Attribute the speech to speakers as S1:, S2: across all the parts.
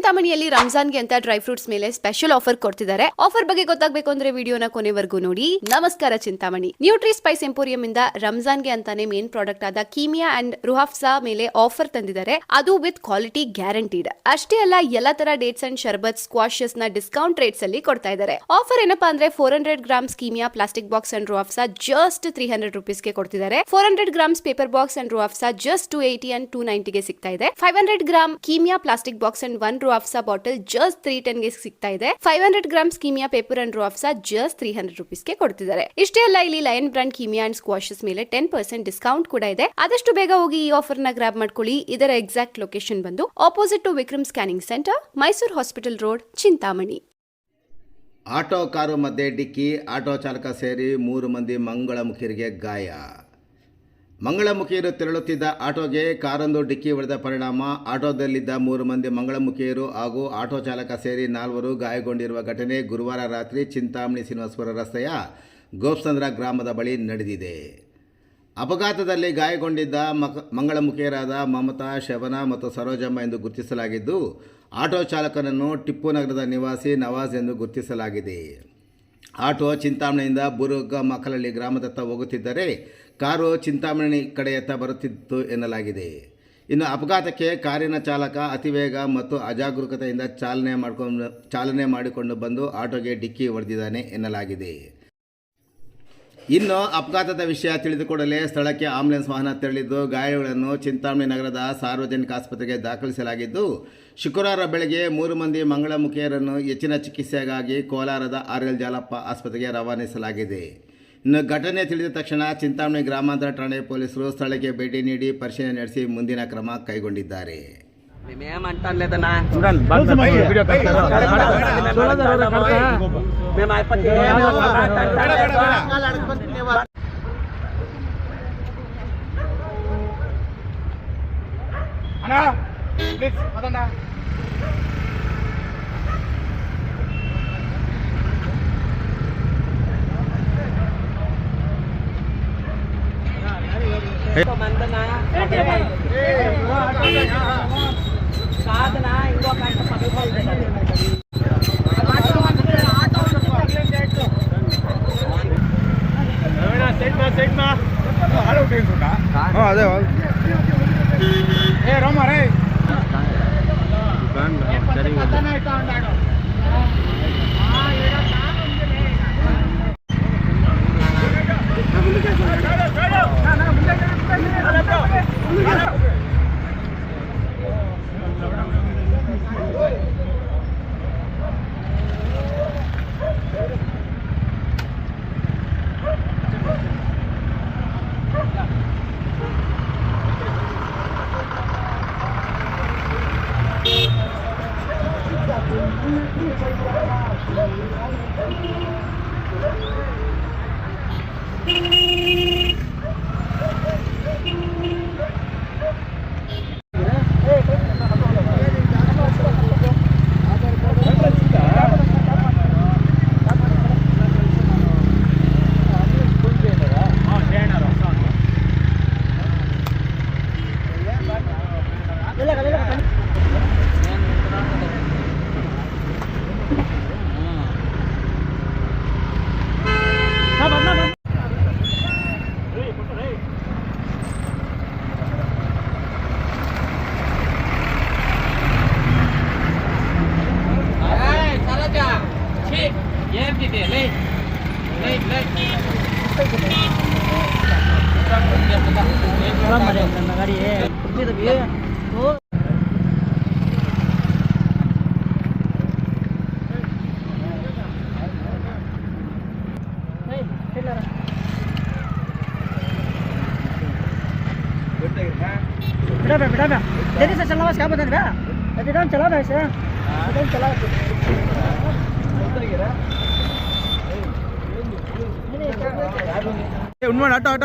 S1: ಚಿಂತಾಮಣಿಯಲ್ಲಿ ರಂಜಾನ್ಗೆ ಅಂತ dry fruits ಮೇಲೆ ಸ್ಪೆಷಲ್ ಆಫರ್ ಕೊಡ್ತಿದ್ದಾರೆ. ಆಫರ್ ಬಗ್ಗೆ ಗೊತ್ತಾಗಬೇಕು ಅಂದ್ರೆ ವಿಡಿಯೋನ ಕೊನೆವರೆಗೂ ನೋಡಿ. ನಮಸ್ಕಾರ ಚಿಂತಾಮಣಿ. ನ್ಯೂಟ್ರಿ ಸ್ಪೈಸ್ ಎಂಪೋರಿಯಂ ಇಂದ ರಂಜಾನ್ಗೆ ಅಂತಾನೆ ಮೇನ್ ಪ್ರಾಡಕ್ಟ್ ಆದ ಕೀಮಿಯಾ ಅಂಡ್ ರುಹಾಫ್ಸಾ ಮೇಲೆ ಆಫರ್ ತಂದಿದ್ದಾರೆ. ಅದು ವಿತ್ ಕ್ವಾಲಿಟಿ ಗ್ಯಾರಂಟಿಡ್ ಅಷ್ಟೇ ಅಲ್ಲ, ಎಲ್ಲಾ ತರ ಡೇಟ್ಸ್ ಅಂಡ್ ಶರ್ಬತ್ ಸ್ಕ್ವಾಶಸ್ನ ಡಿಸ್ಕೌಂಟ್ ರೇಟ್ಸ್ ಅಲ್ಲಿ ಕೊಡ್ತಾ ಇದ್ದಾರೆ. ಆಫರ್ ಏನಪ್ಪಾ ಅಂದ್ರೆ four hundred grams Kimia plastic box and Rooh Afza just three hundred ರುಪೀಸ್ಗೆ ಕೊಡ್ತಿದ್ದಾರೆ. Four hundred grams paper box and Rooh Afza just two eighty and two ನೈಂಟಿಗೆ ಸಿಗ್ತಾ ಇದೆ. Five hundred gram Kimia plastic box and one Rooh Afza bottle just three ಟೆನ್ಗೆ ಸಿಗ್ತಾ ಇದೆ. Five hundred grams Kimia paper and Rooh Afza just three hundred ರುಪೀಸ್ಗೆ ಕೊಡ್ತಿದ್ದಾರೆ. ಇಷ್ಟೇ ಅಲ್ಲ, ಇಲ್ಲಿ lion brand Kimia and squashes ಮೇಲೆ ten percent discount ಕೂಡ ಇದೆ. ಆದಷ್ಟು ಬೇಗ ಹೋಗಿ ಈ ಆಫರ್ನ ಗ್ರಾಬ್ ಮಾಡ್ಕೊಳ್ಳಿ. ಇದರ ಎಕ್ಸಾಕ್ಟ್ ಲೊಕೇಶನ್ ಬಂದು opposite to Vikram scanning centre Mysuru hospital road Chintamani
S2: auto car ಮಧ್ಯೆ ಡಿಕ್ಕಿ, ಆಟೋ ಚಾಲಕ ಸೇರಿ ಮೂರು ಮಂದಿ ಮಂಗಳಮುಖಿಯರಿಗೆ ಗಾಯ. ಮಂಗಳಮುಖಿಯರು ತೆರಳುತ್ತಿದ್ದ ಆಟೋಗೆ ಕಾರೊಂದು ಡಿಕ್ಕಿ ಹೊಡೆದ ಪರಿಣಾಮ. ಆಟೋದಲ್ಲಿದ್ದ ಮೂರು ಮಂದಿ ಮಂಗಳಮುಖಿಯರು ಹಾಗೂ ಆಟೋ ಚಾಲಕ ಸೇರಿ ನಾಲ್ವರು ಗಾಯಗೊಂಡಿರುವ ಘಟನೆ ಗುರುವಾರ ರಾತ್ರಿ ಚಿಂತಾಮಣಿ ಶ್ರೀನಿವಾಸಪುರ ರಸ್ತೆಯ ಗೋಪ್ಸಂದ್ರ ಗ್ರಾಮದ ಬಳಿ ನಡೆದಿದೆ. ಅಪಘಾತದಲ್ಲಿ ಗಾಯಗೊಂಡಿದ್ದ ಮಕ, ಮಂಗಳಮುಖಿಯರಾದ ಮಮತಾ ಶಬನ ಮತ್ತು ಸರೋಜಮ್ಮ ಎಂದು ಗುರುತಿಸಲಾಗಿದ್ದು, ಆಟೋ ಚಾಲಕನನ್ನು ಟಿಪ್ಪು ನಗರದ ನಿವಾಸಿ ನವಾಜ್ ಎಂದು ಗುರುತಿಸಲಾಗಿದೆ. ಆಟೋ ಚಿಂತಾಮಣಿಯಿಂದ ಬುರುಗ ಮಕ್ಕಳಲ್ಲಿ ಗ್ರಾಮದತ್ತ ಹೋಗುತ್ತಿದ್ದರೆ ಕಾರು ಚಿಂತಾಮಣಿ ಕಡೆಯತ್ತ ಬರುತ್ತಿತ್ತು ಎನ್ನಲಾಗಿದೆ. ಇನ್ನು ಅಪಘಾತಕ್ಕೆ ಕಾರಿನ ಚಾಲಕ ಅತಿವೇಗ ಮತ್ತು ಅಜಾಗರೂಕತೆಯಿಂದ ಚಾಲನೆ ಮಾಡಿಕೊಂಡು ಚಾಲನೆ ಮಾಡಿಕೊಂಡು ಬಂದು ಆಟೋಗೆ ಡಿಕ್ಕಿ ಹೊಡೆದಿದ್ದಾನೆ ಎನ್ನಲಾಗಿದೆ. ಇನ್ನು ಅಪಘಾತದ ವಿಷಯ ತಿಳಿದುಕೊಡಲೇ ಸ್ಥಳಕ್ಕೆ ಆಂಬುಲೆನ್ಸ್ ವಾಹನ ತೆರಳಿದ್ದು ಗಾಯಗಳನ್ನು ಚಿಂತಾಮಣಿ ನಗರದ ಸಾರ್ವಜನಿಕ ಆಸ್ಪತ್ರೆಗೆ ದಾಖಲಿಸಲಾಗಿದ್ದು, ಶುಕ್ರವಾರ ಬೆಳಗ್ಗೆ ಮೂರು ಮಂದಿ ಮಂಗಳಮುಖಿಯರನ್ನು ಹೆಚ್ಚಿನ ಚಿಕಿತ್ಸೆಗಾಗಿ ಕೋಲಾರದ ಆರ್ ಎಲ್ ಜಾಲಪ್ಪ ಆಸ್ಪತ್ರೆಗೆ ರವಾನಿಸಲಾಗಿದೆ. ಇನ್ನು ಘಟನೆ ತಿಳಿದ ತಕ್ಷಣ ಚಿಂತಾಮಣಿ ಗ್ರಾಮಾಂತರ ಠಾಣೆ ಪೊಲೀಸರು ಸ್ಥಳಕ್ಕೆ ಭೇಟಿ ನೀಡಿ ಪರಿಶೀಲನೆ ನಡೆಸಿ ಮುಂದಿನ ಕ್ರಮ ಕೈಗೊಂಡಿದ್ದಾರೆ.
S3: మేమేమంటానులేదన్నా
S4: చూడండి బాగా వీడియో కడతారు
S3: మేము అయిపోతే
S4: అన్నా ప్లీజ్ పదండా
S3: మందనా కాదనా ఇంకో గంట పడిపోతుంది
S4: అదే ఏ రోమా రే
S5: ಬಂದಿದ್ರಾ ಅದನ್ನ ಚಲೋ ಐತೆ ಅದನ್ನ ಚಲೋ ಐತೆ. ಉಣ್ಣ ಆಟ ಆಟ.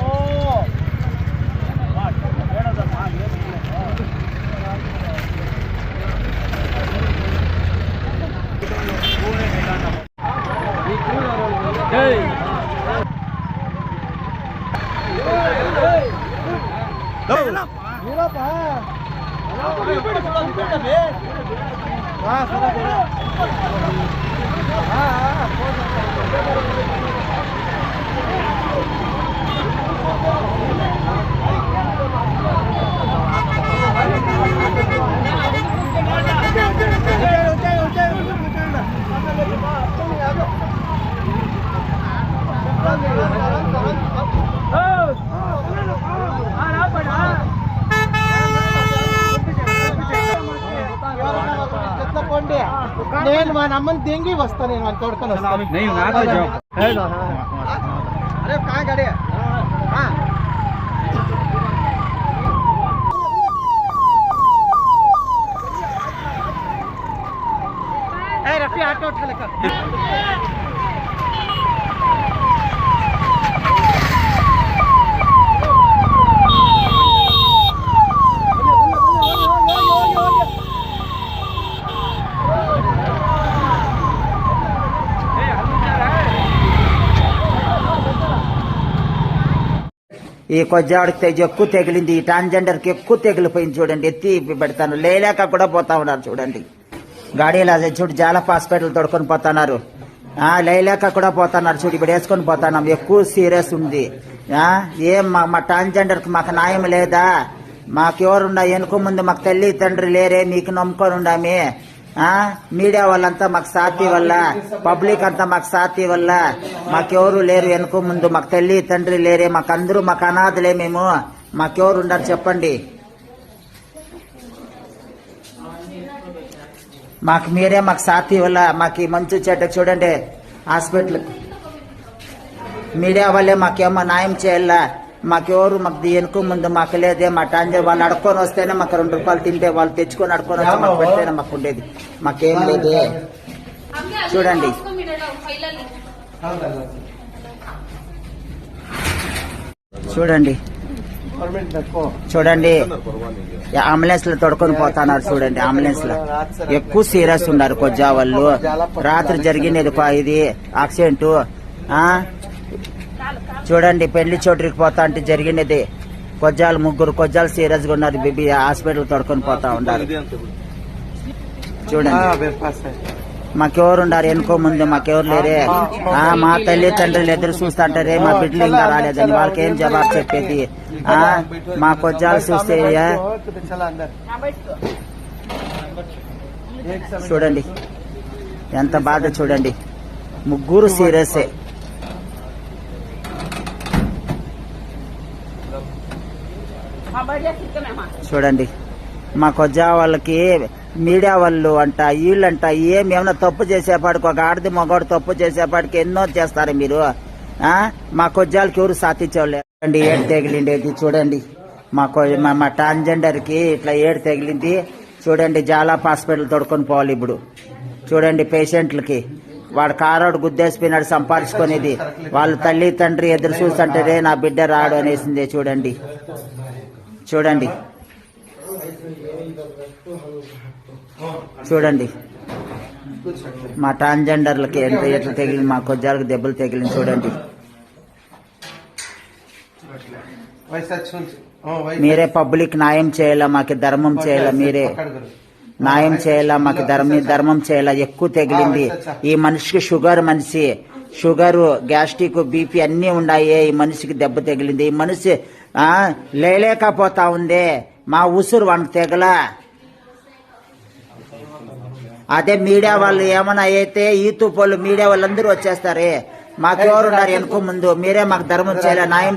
S4: ಓ Go, go,
S3: go.
S5: आम्हाला देंगे वस्ता निर्माण नहीं नाही आता जाऊ. अरे कहाँ गाडी? हाँ। रफी ऑटो उठा लेकर।
S6: ఈ కొజ్జాడికి తెగ ఎక్కువ తెగిలింది ఈ ట్రాన్స్జెండర్కి ఎక్కువ తెగిలిపోయింది చూడండి ఎత్తి పెడతాను. లేలేక కూడా పోతా ఉన్నారు చూడండి. గాడీలా చూడు జాలప్ హాస్పిటల్ తొడుకొని పోతున్నారు. లేలేక కూడా పోతున్నారు చూడు ఇప్పుడు వేసుకొని పోతున్నాం. ఎక్కువ సీరియస్ ఉంది. ఏం మా మా ట్రాన్స్జెండర్కి మాకు న్యాయం లేదా? మాకెవరున్నా వెనుక ముందు మాకు తల్లి తండ్రి లేరే మీకు నమ్ముకొని ఉండామే మీడియా వాళ్ళంతా మాకు సాతి వల్ల పబ్లిక్ అంతా మాకు సాతి వల్ల మాకెవరు లేరు వెనుక ముందు మాకు తల్లి తండ్రి లేరే మాకు అందరూ మాకు అనాథలే మేము. మాకెవరు ఉండరు చెప్పండి. మాకు మీరే మాకు సాతి వల్ల మాకు మంచి చెడ్డ చూడండి హాస్పిటల్. మీడియా వాళ్ళే మాకేమో న్యాయం చేయాలా? మాకెవరు? మాకు వెనుక ముందు మాకు లేదే. మా టాంజర్ వాళ్ళు అడుక్కొని వస్తేనే మాకు రెండు రూపాయలు తింటే వాళ్ళు తెచ్చుకొని అడుక్కొని వచ్చి మాకు పెడితేనే మాకు ఉండేది. మాకేం లేదే. చూడండి. చూడండి. చూడండి. అంబులెన్స్లో తొడుకొని పోతున్నారు చూడండి అంబులెన్స్లో ఎక్కువ సీరియస్ ఉన్నారు కొజ్జా వాళ్ళు రాత్రి జరిగినది పా ఇది యాక్సిడెంట్. ఆ? చూడండి పెళ్ళి చోటుకి పోతా అంటే జరిగినది. కొజ్జాలు ముగ్గురు కొజ్జాలు సీరియస్గా ఉన్నారు బీబీ హాస్పిటల్ తొడుకొని పోతా ఉన్నారు. చూడండి. మాకెవరు ఉండారు ఎనుకో ముందు మాకెవరు లేరే? మా తల్లి తండ్రులు ఎదురు చూస్తుంటారే మా బిడ్డలు ఇంకా రాలేదని వాళ్ళకి ఏం జవాబు చెప్పేది? ఆ మా కొజ్జాలు చూస్తే చూడండి. ఎంత బాధ చూడండి. ముగ్గురు సీరియసే. చూడండి. మా కొజ్జా వాళ్ళకి మీడియా వాళ్ళు అంట వీళ్ళంట ఏం ఏమైనా తప్పు చేసేపాటికి ఒక ఆడది మగవాడు తప్పు చేసేపాటికి ఎన్నో చేస్తారు మీరు. మా కొజ్జాలకి ఎవరు సాధించండి ఏడు తగిలిండేది చూడండి. మా కొ- మా- మా ఇట్లా ఏడు తగిలింది. చూడండి జాలాప్ హాస్పిటల్ తొడుకొని పోవాలి ఇప్పుడు. చూడండి పేషెంట్లకి. వాడు కారోడు గుద్దేసిపోయినాడు సంపాదించుకునేది. వాళ్ళ తల్లి తండ్రి ఎదురు చూస్తుంటేనే నా బిడ్డ రాడు అనేసిందే చూడండి. చూడండి. చూడండి. మా ట్రాన్స్జెండర్లకి ఎంత ఎట్లా తగిలింది మా కొజ్జాలకు దెబ్బలు తగిలింది చూడండి. మీరే పబ్లిక్ న్యాయం చేయాలా మాకు ధర్మం చేయాలా మీరే న్యాయం చేయాలా మాకు ధర్మ ధర్మం చేయాలా ఎక్కువ తగిలింది. ఈ మనిషికి షుగర్ మనిషి షుగరు గ్యాస్ట్రిక్ బీపీ అన్నీ ఉన్నాయి ఈ మనిషికి దెబ్బ తగిలింది. ఈ మనిషి లేలేకపోతా ఉంది. మా ఉసురు వానికి తెగల. అదే మీడియా వాళ్ళు ఏమైనా అయితే ఈతు పోలు మీడియా వాళ్ళందరూ వచ్చేస్తారే. మాకెవరున్నారు వెనుక ముందు? మీరే మాకు ధర్మం చేయాలి. న్యాయం